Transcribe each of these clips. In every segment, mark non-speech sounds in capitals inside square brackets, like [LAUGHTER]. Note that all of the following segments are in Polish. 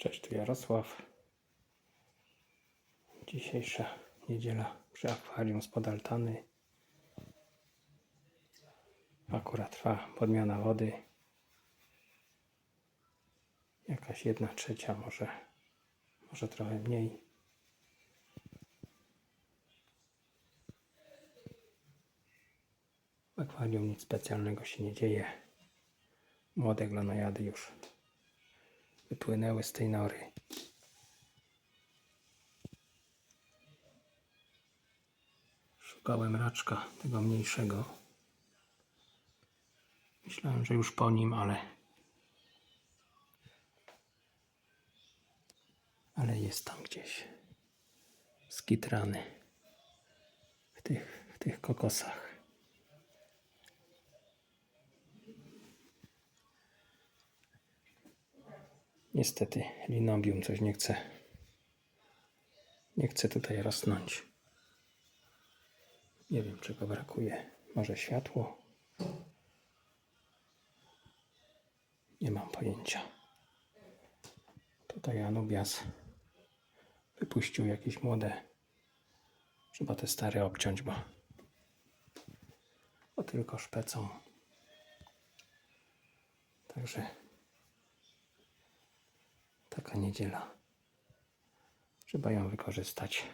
Cześć, tu Jarosław. Dzisiejsza niedziela przy akwarium spod altany. Akurat trwa podmiana wody. Jakaś jedna trzecia, może, może trochę mniej. W akwarium nic specjalnego się nie dzieje. Młode glonojady już wypłynęły z tej nory. Szukałem raczka, tego mniejszego. Myślałem, że już po nim, ale. Ale jest tam gdzieś. Skitrany. W tych, w tych kokosach. Niestety linobium coś nie chce. Nie chce tutaj rosnąć. Nie wiem czego brakuje. Może światło? Nie mam pojęcia. Tutaj Anubias wypuścił jakieś młode. Trzeba te stare obciąć, bo, bo tylko szpecą. Także taka niedziela. Trzeba ją wykorzystać.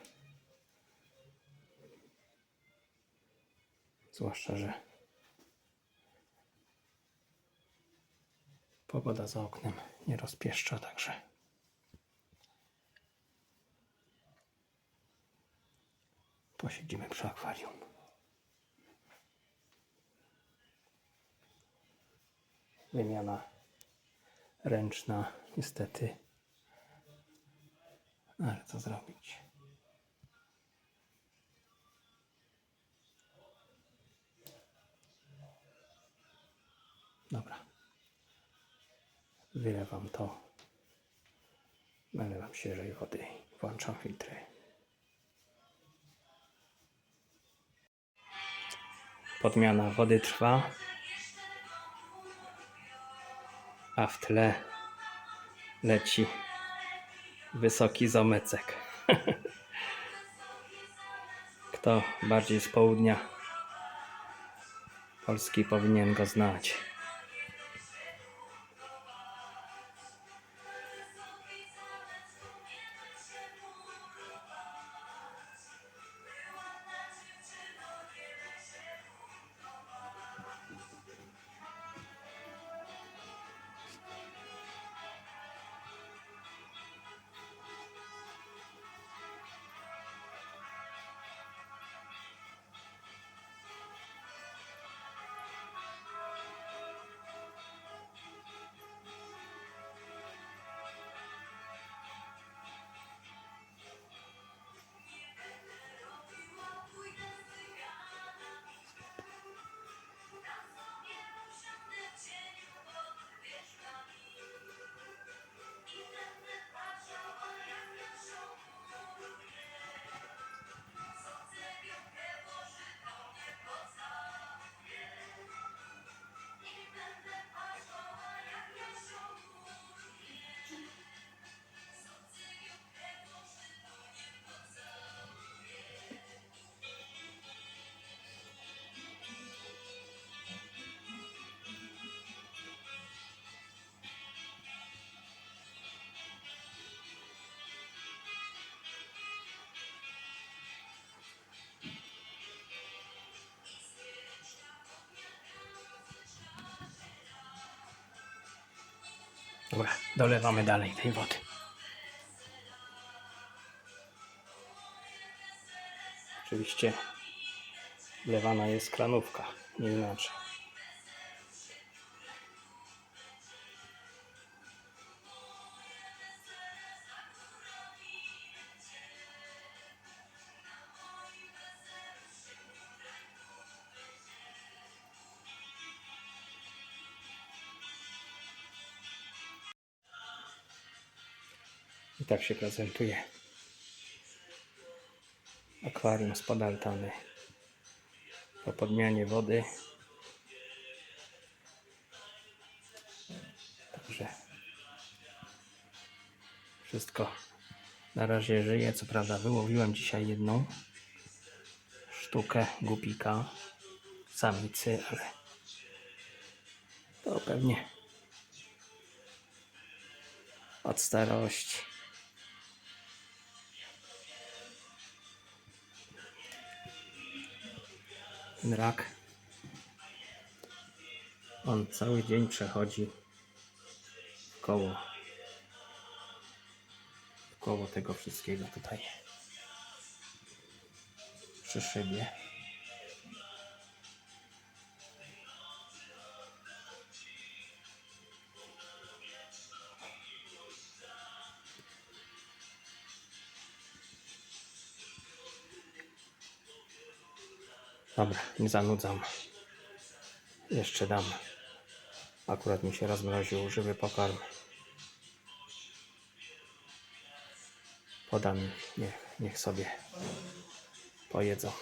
Zwłaszcza, że pogoda za oknem nie rozpieszcza, także posiedzimy przy akwarium. Wymiana ręczna, niestety. Ale co zrobić? Dobra. Wylewam to. Nalewam świeżej wody. Włączam filtry. Podmiana wody trwa. A w tle leci wysoki zamecek. [LAUGHS] Kto bardziej z południa Polski powinien go znać. Dobra, dolewamy dalej tej wody. Oczywiście wlewana jest kranówka, nie inaczej. I tak się prezentuje akwarium spod altany. Po podmianie wody. Także Wszystko na razie żyje. Co prawda wyłowiłem dzisiaj jedną sztukę gupika samicy, ale to pewnie od starości. Ten rak on cały dzień przechodzi koło koło tego wszystkiego tutaj przy szybie. Dobra, nie zanudzam. Jeszcze dam. Akurat mi się rozmroził żywy pokarm. Podam niech, niech sobie pojedzą.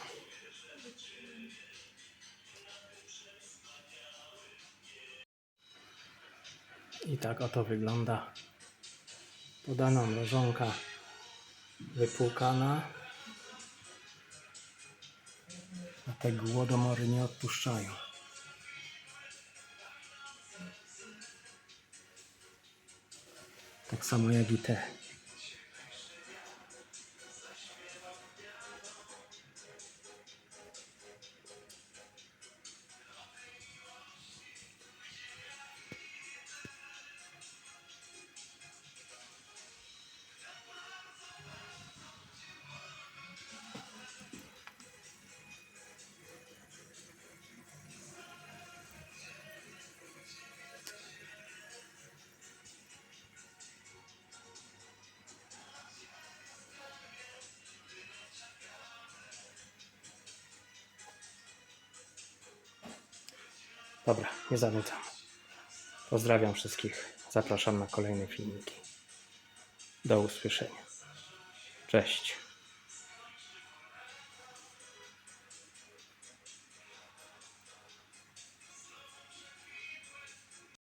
I tak oto wygląda podana mrożonka wypłukana. A te głodomory nie odpuszczają. Tak samo jak i te. Dobra, nie zanudzam. Pozdrawiam wszystkich. Zapraszam na kolejne filmiki. Do usłyszenia. Cześć.